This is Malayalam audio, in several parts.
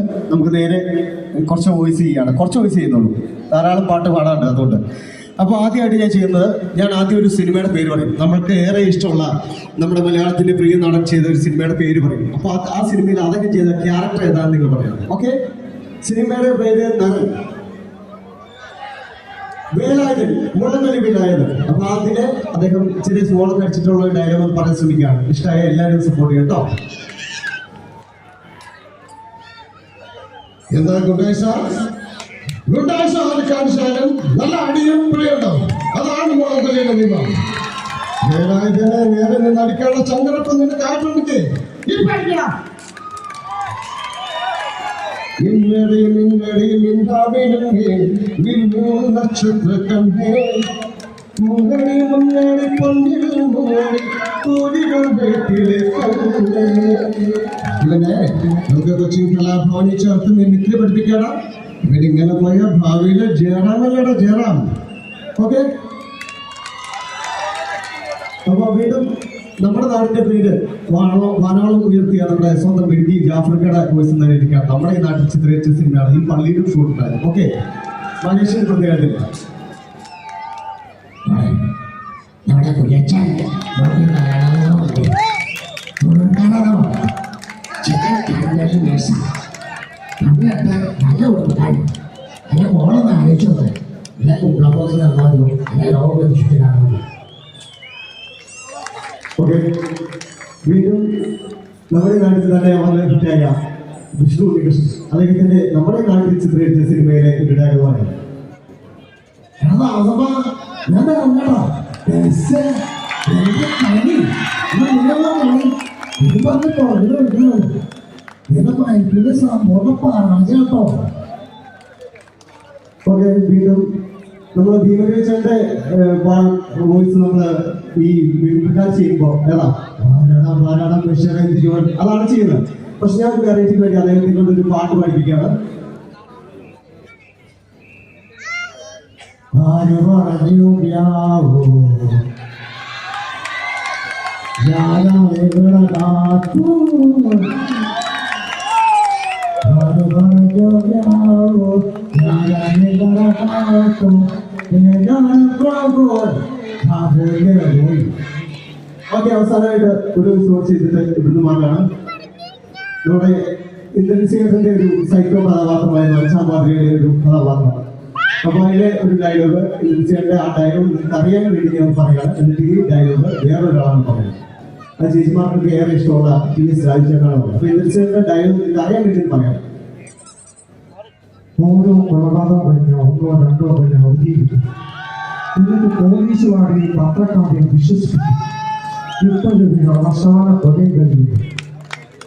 നമുക്ക് നേരെ കുറച്ച് വോയിസ് ചെയ്യാണ്. കുറച്ച് വോയിസ് ചെയ്യുന്നുള്ളൂ. ധാരാളം പാട്ട് പാടാറുണ്ട് അതുകൊണ്ട്. അപ്പോൾ ആദ്യമായിട്ട് ഞാൻ ചെയ്യുന്നത് ഞാൻ ആദ്യം ഒരു സിനിമയുടെ പേര് പറയും. നമ്മൾക്ക് ഏറെ ഇഷ്ടമുള്ള നമ്മുടെ മലയാളത്തിന്റെ പ്രിയ നടൻ ചെയ്ത ഒരു സിനിമയുടെ പേര് പറയും. അപ്പോൾ ആ- സിനിമയിൽ അതൊക്കെ ചെയ്ത ക്യാരക്ടർ ഏതാണെന്ന് നിങ്ങൾ പറയാം. ഓക്കെ സിനിമയുടെ പേര് നടൻ വേലായുധൻ. മുളങ്ങലി വേലായുധൻ. അപ്പൊ അതിന് അദ്ദേഹം ചെറിയ സ്മോളൊക്കെ അടിച്ചിട്ടുള്ള ഡയലോഗ് പറയാൻ ശ്രമിക്കുകയാണ്. ഇഷ്ടമായ എല്ലാവരും സപ്പോർട്ട് ചെയ്യും ഗുണ്ടായിസ ഗുണ്ടായിസ ആര് കാണിച്ചാലും നല്ല അടിയും പ്രിയുണ്ടാവും അതാണ് മുളകൊല്ലിയുടെ നിയമം. വേലായുധനെ നേരെ നിന്ന് അടിക്കാനുള്ള ചങ്കരപ്പം നിന്റെ കാറ്റുണ്ടെങ്കിൽ മിന്നടി മിണ്ടാവിടുങ്ങി മിന്നും നക്ഷത്ര കണ്ടേ വീട്ടിലെ കണ്ടേ ഇവനെ നമുക്ക് കൊച്ചിൻ കലാഭവനിൽ ചേർത്ത് മിമിക്രി പഠിപ്പിക്കണം ഇവരിങ്ങനെ പോയ ഭാവിയിലെ ജയറാമല്ലടാ ജയറാം. ഓക്കെ? അപ്പൊ വീണ്ടും നമ്മുടെ നാടിന്റെ പേര് വാണോ വാനോളം ഉയർത്തിയ നമ്മുടെ സ്വന്തം വിഴുതി ജാഫർക്കട കോഴ്സ് നേരിട്ടിരിക്കുകയാണ് നമ്മുടെ ഈ നാട്ടിൽ ചിത്രീകരിച്ച സിനിമയാണ് ഈ പള്ളിയിലും ഷൂട്ടുണ്ടായിരുന്നു ഓക്കെ? മനുഷ്യൻ പ്രത്യേകതയില്ല നമ്മുടെ കുര്യച്ചാൻ മലയാളമുണ്ട് തുളുങ്കണമുണ്ട് ചിക്കൻ കാരണി നേഴ്സ പണ്ടൊക്കെ നല്ല ഉടുപ്പായി അല്ലെ ഓളൊന്ന് അല്ലെ ലോകം ചുറ്റിനാണ് ഓക്കെ. വീണ്ടും നമ്മുടെ നാട്ടിൽ തന്നെ വളരെ ഹിറ്റായ വിഷ്ണു ഉണ്ണികൃഷ്ണൻ. അദ്ദേഹത്തിന്റെ നമ്മുടെ നാട്ടിൽ ചിത്രീകരിച്ച സിനിമയിലെ ഒരു ഡയലോഗാണ് ഞാൻ കണ്ടോ കേട്ടോ ഓക്കെ വീണ്ടും നമ്മൾ അതാണ് ചെയ്യുന്നത് പക്ഷെ ഞാൻ വെറൈറ്റിക്ക് വേണ്ടി അദ്ദേഹത്തിനോട് ഒരു പാട്ട് പഠിപ്പിക്കുകയാണ് ഓക്കെ അവസാനമായിട്ട് ഒരു ഷോട്ട് ചെയ്തിട്ട് ഇവിടുന്ന് മാറാണ് നമ്മുടെ ഇന്ദ്രൻസിയുടെ ഒരു സൈക്കോ കഥാപാത്രമായ മനുഷ്യ മാതൃകയിലെ ഒരു കഥാപാത്രമാണ് അപ്പൊ അതിലെ ഒരു ഡയലോഗ് തീർച്ചയായിട്ടും ആ ഡയലോഗ് നിങ്ങൾക്ക് അറിയാൻ വേണ്ടി ഞാൻ പറയാം എന്നിട്ട് ഈ ഡയലോഗ് വേറൊരാളാണ് പറയുന്നത്. അത് ചേച്ചിമാർക്ക് ഏറെ ഇഷ്ടമുള്ള പി എസ് പറയുന്നത്. അപ്പൊ തീർച്ചയായിട്ടും ഡയലോഗ് നിങ്ങൾക്ക് അറിയാൻ വേണ്ടി പറയാം ഓരോ കൊലപാതകം കഴിഞ്ഞോ ഒന്നോ രണ്ടോ കഴിഞ്ഞോ അവധിയിരിക്കും എന്നിട്ട് പോലീസ് വാടി പത്രക്കാരെ ഇപ്പോഴൊരു അവസാന കൊലയും കഴിഞ്ഞു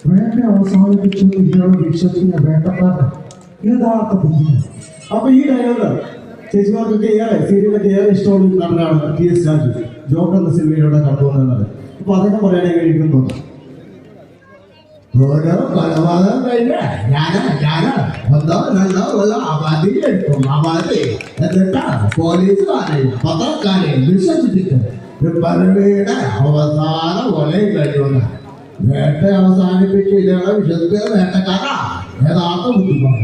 വേണ്ട അവസാനിപ്പിച്ചു ഇയാളെ വിശ്വസിക്കുന്ന വേണ്ടക്കാരൻ യഥാർത്ഥ ബുദ്ധി അപ്പൊ ഈ ഡയലോഗ് ചേച്ചിമാർക്കൊക്കെ ഏറെ സീരിയലൊക്കെ ഏറെ ഇഷ്ടമുള്ള ഒരു നടനാണ് ടി എസ് രാജു. ജോക്കർ എന്ന സിനിമയിലൂടെ കടന്നു വന്നത് അപ്പൊ അദ്ദേഹം പറയാനായി എനിക്ക് തോന്നുന്നു ഓരോ കൊലപാതകം കഴിഞ്ഞ ഞാൻ ഞാൻ. ഒന്നോ രണ്ടോ കൊല്ലം അവധിയെടുക്കും അവധി എന്നിട്ട് പോലീസുകാരെ പത്രക്കാരെ വിശ്വസിപ്പിക്കും. പരവയുടെ അവസാന കൊലയും കഴിയുന്ന വേട്ട അവസാനിപ്പിച്ച് ഇതേളെ വിശ്വസിക്കുന്ന വേട്ടക്കാരാ യഥാർത്ഥ ബുദ്ധിമാണ്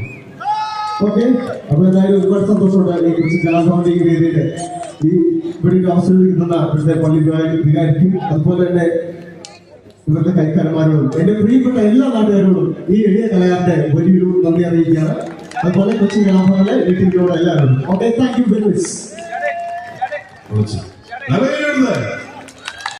ഓക്കെ. അപ്പൊ എന്തായാലും ഒരുപാട് സന്തോഷമുണ്ട്. കുറിച്ച് കലാഭവന്റെ ഈ വേദിയിൽ ഈ ഇവിടെ ഒരു അവസരം കിട്ടുന്ന ഇവിടുത്തെ പള്ളി വികാരി- വികാരിക്കും അതുപോലെ തന്നെ ഇവരുടെ കൈക്കാരന്മാരോടും എന്റെ പ്രിയപ്പെട്ട എല്ലാ നാട്ടുകാരോടും ഈ എളിയ കലയാറിന്റെ വലിയൊരു നന്ദി അറിയിക്കുകയാണ്. അതുപോലെ കൊച്ചി കലാഭവന്റെ വീട്ടിലോട് എല്ലാവരും okay thank you very much.